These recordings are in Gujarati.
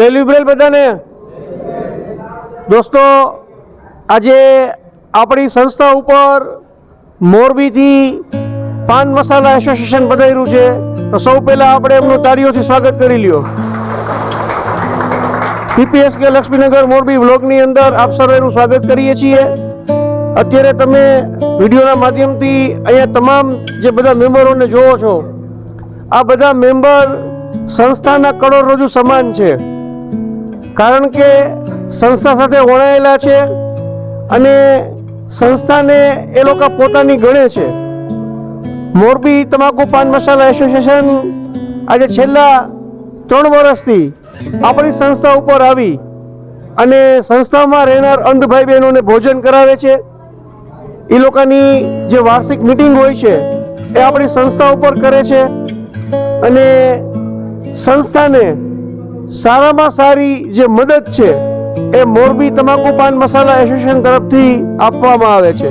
જય લિબરેલ બધાને. દોસ્તો, આજે આપણી સંસ્થા ઉપર મોરબીથી પાન મસાલા એસોસિએશન બધાયરું છે. તો સૌ પહેલા આપણે એમનું તાળીઓથી સ્વાગત કરી લ્યો. પીપીએસ કે લક્ષ્મીનગર મોરબી બ્લોગની અંદર આપ સર્વેનું સ્વાગત કરીએ છીએ. અત્યારે તમે વિડીયોના માધ્યમથી અહીંયા તમામ જે બધા મેમ્બરોને જોવો છો, આ બધા મેમ્બર સંસ્થાના કરોડરજુ સમાન છે. કારણ કે સંસ્થા સાથે વણાયેલા છે અને સંસ્થાને એ લોકો પોતાની ગણે છે. મોરબી તમાકુ પાન મસાલા એસોસિએશન આજે છેલ્લા ત્રણ વર્ષથી આપણી સંસ્થા ઉપર આવી અને સંસ્થામાં રહેનાર અંધ ભાઈ બહેનોને ભોજન કરાવે છે. એ લોકોની જે વાર્ષિક મિટિંગ હોય છે એ આપણી સંસ્થા ઉપર કરે છે અને સંસ્થાને સારામાં સારી જે મદદ છે, એ મોરબી તમાકુ પાન મસાલા એસોસિએશન તરફથી આપવામાં આવે છે.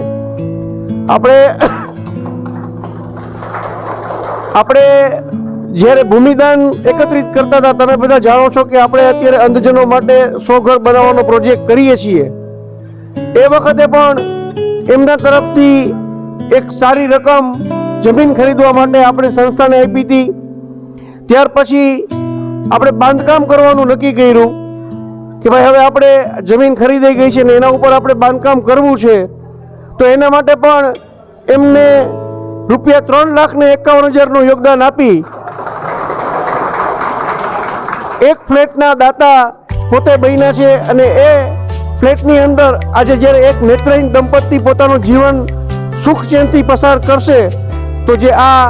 આપણે આપણે જ્યારે ભૂમિદાન એકત્રિત કરતા હતા, તમે બધા જાણો છો કે આપણે અત્યારે અંધજનો માટે સો ઘર બનાવવાનો પ્રોજેક્ટ કરીએ છીએ. એ વખતે પણ એમના તરફથી એક સારી રકમ જમીન ખરીદવા માટે આપણે સંસ્થાને આપી હતી. ત્યાર પછી આપણે બાંધકામ કરવાનું નક્કી કર્યું કે ભાઈ હવે આપણે જમીન ખરીદાઈ ગઈ છે ને એના ઉપર આપણે બાંધકામ કરવું છે, તો એના માટે પણ એમને રૂપિયા ત્રણ લાખ ને એકાવન હજારનું યોગદાન આપી એક ફ્લેટના દાતા પોતે બન્યા છે અને એ ફ્લેટની અંદર આજે જ્યારે એક નેત્રહીન દંપતી પોતાનું જીવન સુખ ચેનથી પસાર કરશે, તો જે આ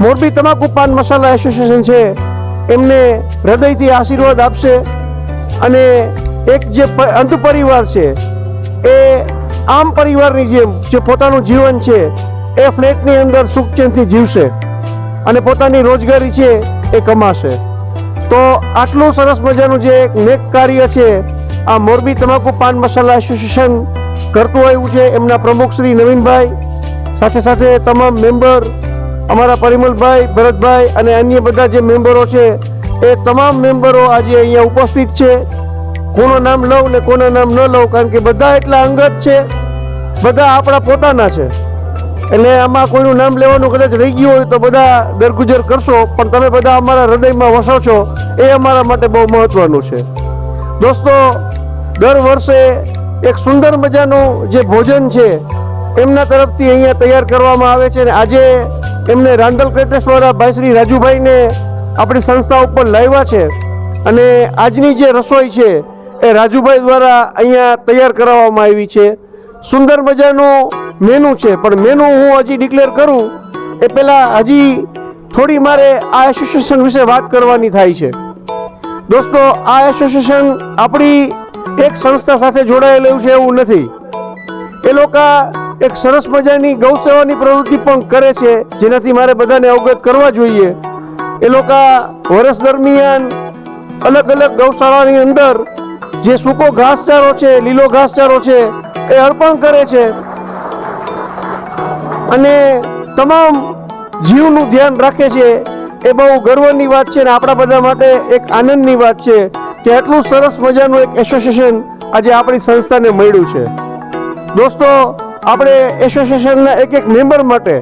મોરબી તમાકુ પાન મસાલા એસોસિએશન છે એમને હૃદયથી આશીર્વાદ આપશે અને એક જે અંધ પરિવાર છે, એ આમ પરિવારની જેમ, જે પોતાનું જીવન છે, એ ફ્લેટની અંદર સુખચેનથી જીવશે અને પોતાની રોજગારી છે, એ કમાશે. તો આટલું સરસ મજાનું જે એક નેક કાર્ય છે, આ મોરબી તમાકુ પાન મસાલા એસોસિએશન કરતું આવ્યું છે, એમના પ્રમુખ શ્રી નવીનભાઈ, સાથે સાથે તમામ મેમ્બર અમારા પરિમલભાઈ, ભરતભાઈ અને અન્ય બધા જે મેમ્બરો છે, એ તમામ મેમ્બરો આજે અહીંયા ઉપસ્થિત છે. કોનું નામ લઉં ને કોના નામ ન લઉં, કારણ કે બધા એટલા અંગત છે, બધા આપણા પોતાના છે. એટલે આમાં કોઈનું નામ લેવાનું કદાચ રહી ગયું હોય તો બધા દરગુજર કરશો, પણ તમે બધા અમારા હૃદયમાં વસો છો, એ અમારા માટે બહુ મહત્વનું છે. દોસ્તો, દર વર્ષે એક સુંદર મજાનું જે ભોજન છે, એમના તરફથી અહીંયા તૈયાર કરવામાં આવે છે અને આજે એમને રાંદલ ક્રેટેસવાળા ભાઈ શ્રી રાજુભાઈને આપણી સંસ્થા ઉપર લાવ્યા છે. અને આજની જે રસોઈ છે, એ રાજુભાઈ દ્વારા અહીંયા તૈયાર કરાવવામાં આવી છે. સુંદર મજાનું મેનુ છે, પણ મેનુ હું હજી ડિક્લેર કરું, એ પહેલાં હજી થોડી મારે આ એસોસિએશન વિશે વાત કરવાની થાય છે. દોસ્તો, આ એસોસિએશન આપણી એક સંસ્થા સાથે જોડાયેલું છે એવું નથી. એ લોકો એક સરસ મજાની ગૌ સેવાની પ્રવૃત્તિ પણ કરે છે, જેનાથી મારે બધાને અવગત કરવા જોઈએ. એ લોકો વર્ષ દરમિયાન અલગ અલગ ગૌશાળાની અંદર જે સૂકો ઘાસચારો છે, લીલો ઘાસચારો છે, એ અર્પણ કરે છે. અને તમામ જીવનું ધ્યાન રાખે છે. એ બહુ ગર્વની વાત છે અને આપણા બધા માટે એક આનંદની વાત છે કે આટલું સરસ મજાનું એક એસોસિએશન આજે આપણી સંસ્થાને મળ્યું છે. દોસ્તો આપણે એસોસિએશનના એક એક મેમ્બર માટે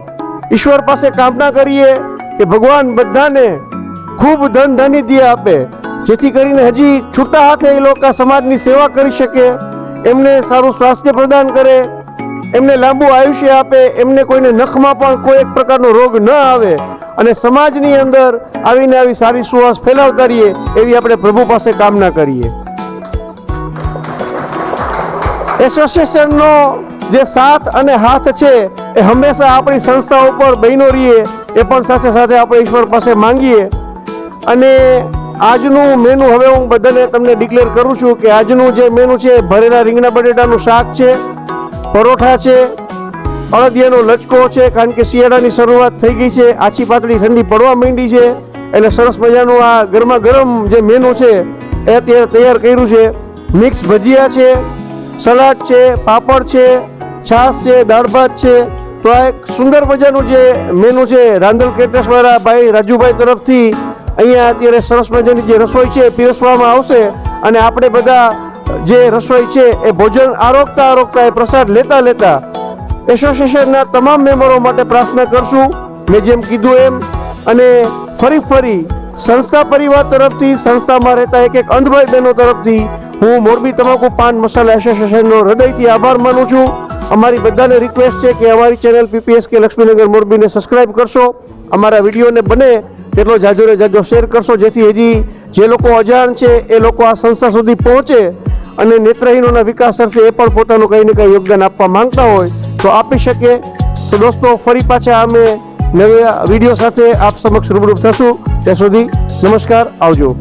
ઈશ્વર પાસે કામના કરીએ કે ભગવાન બધાને ખૂબ ધન ધનિધિ આપે. જેથી કરીને હજી છૂટા હાથે એ લોકો સમાજની સેવા કરી શકે, એમને સારું સ્વાસ્થ્ય પ્રદાન કરે, એમને લાંબુ આયુષ્ય આપે, એમને કોઈને નખમાં પણ કોઈ એક પ્રકારનો રોગ ન આવે અને સમાજની અંદર આવીને આવી સારી સુવાસ ફેલાવતા રહીએ એવી આપણે પ્રભુ પાસે કામના કરીએ. એસોસિએશનનો જે સાથ અને હાથ છે, એ હંમેશા આપણી સંસ્થા ઉપર બહેનો રહીએ, એ પણ સાથે સાથે આપણે ઈશ્વર પાસે માંગીએ. અને આજનું મેનુ હવે હું બધાને તમને ડિક્લેર કરું છું કે આજનું જે મેનુ છે, ભરેલા રીંગણા બટેટાનું શાક છે, પરોઠા છે, અળદિયાનો લચકો છે, કારણ કે શિયાળાની શરૂઆત થઈ ગઈ છે, આછી પાતળી ઠંડી પડવા માંડી છે, એટલે સરસ મજાનું આ ગરમા ગરમ જે મેનુ છે, એ અત્યારે તૈયાર કર્યું છે. મિક્સ ભજીયા છે, સલાડ છે, પાપડ છે છાશ છે, દાળ ભાત છે, તો આ એક સુંદર મજાનું જે મેનુ છે રાંદલ કેટરસ ભાઈ રાજુભાઈ તરફથી અહીંયા અત્યારે સરસ મજાની જે રસોઈ છે પીરસવામાં આવશે અને આપણે બધા જે રસોઈ છે એ ભોજન આરોગતા આરોગતા એ પ્રસાદ લેતા લેતા એસોસિએશનના તમામ મેમ્બરો માટે પ્રાર્થના કરશું. મેં જેમ કીધું એમ અને ફરી ફરી સંસ્થા પરિવાર તરફથી સંસ્થામાં રહેતા એક એક અંધભાઈ બહેનો તરફથી હું મોરબી તમાકુ પાન મસાલા એસોસિએશનનો હૃદયથી આભાર માનું છું. અમારી બધાને રિક્વેસ્ટ છે કે અમારી ચેનલ પીપીએસ કે લક્ષ્મીનગર મોરબીને સબસ્ક્રાઇબ કરશો. અમારા વિડીયોને બને તેટલો જાજોરે જાજો શેર કરશો, જેથી હજી જે લોકો અજાણ છે, એ લોકો આ સંસ્થા સુધી પહોંચે અને નેત્રહીનોના વિકાસ અર્થે એ પણ પોતાનું કંઈ ને કંઈ યોગદાન આપવા માંગતા હોય, તો આપી શકે. તો દોસ્તો, ફરી પાછા અમે નવા વીડિયો સાથે આપ સમક્ષ રૂબરૂ થશું. ત્યાં સુધી નમસ્કાર, આવજો.